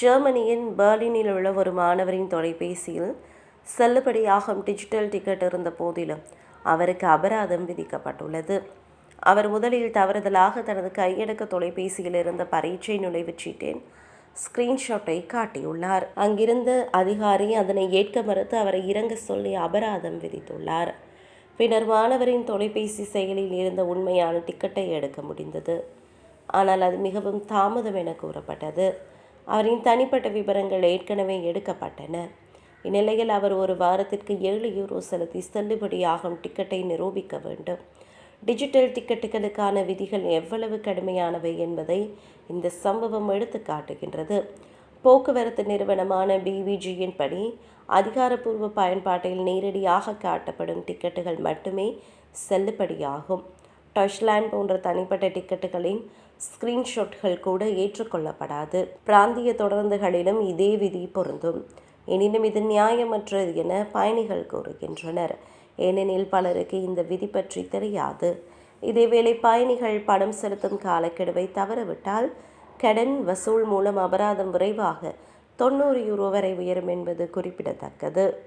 ஜெர்மனியின் பெர்லினில் உள்ள ஒரு மாணவரின் தொலைபேசியில் செல்லுபடியாகும் டிஜிட்டல் டிக்கெட் இருந்த போதிலும் அவருக்கு அபராதம் விதிக்கப்பட்டுள்ளது. அவர் முதலில் தவறுதலாக தனது கையடக்க தொலைபேசியில் இருந்த பரீட்சை நுழைவு சீட்டின் ஸ்கிரீன்ஷாட்டை காட்டியுள்ளார். அங்கிருந்த அதிகாரி அதனை ஏற்க மறுத்து அவரை இறங்க சொல்லி அபராதம் விதித்துள்ளார். பின்னர் மாணவரின் தொலைபேசி செயலில் இருந்த உண்மையான டிக்கெட்டை எடுக்க முடிந்தது. ஆனால் அது மிகவும் தாமதம் என கூறப்பட்டது. அவரின் தனிப்பட்ட விவரங்கள் ஏற்கனவே எடுக்கப்பட்டன. இந்நிலையில் அவர் ஒரு வாரத்திற்கு ஏழு யூரோ செலுத்தி செல்லுபடியாகும் டிக்கெட்டை நிரூபிக்க வேண்டும். டிஜிட்டல் டிக்கெட்டுகளுக்கான விதிகள் எவ்வளவு கடுமையானவை என்பதை இந்த சம்பவம் எடுத்து காட்டுகின்றது போக்குவரத்து நிறுவனமான பிவிஜியின் படி அதிகாரப்பூர்வ பயன்பாட்டில் நேரடியாக காட்டப்படும் டிக்கெட்டுகள் மட்டுமே செல்லுபடியாகும். டஷ்லேண்ட் போன்ற தனிப்பட்ட டிக்கெட்டுகளின் ஸ்கிரீன்ஷாட்கள் கூட ஏற்றுக்கொள்ளப்படாது. பிராந்திய தொடர்ந்துகளிலும் இதே விதி பொருந்தும். எனினும் இது நியாயமற்றது என பயணிகள் கூறுகின்றனர். ஏனெனில் பலருக்கு இந்த விதி பற்றி தெரியாது. இதேவேளை பயணிகள் பணம் செலுத்தும் காலக்கெடுவை தவறவிட்டால் கடன் வசூல் மூலம் அபராதம் விரைவாக தொண்ணூறு யூரோ வரை உயரும் என்பது குறிப்பிடத்தக்கது.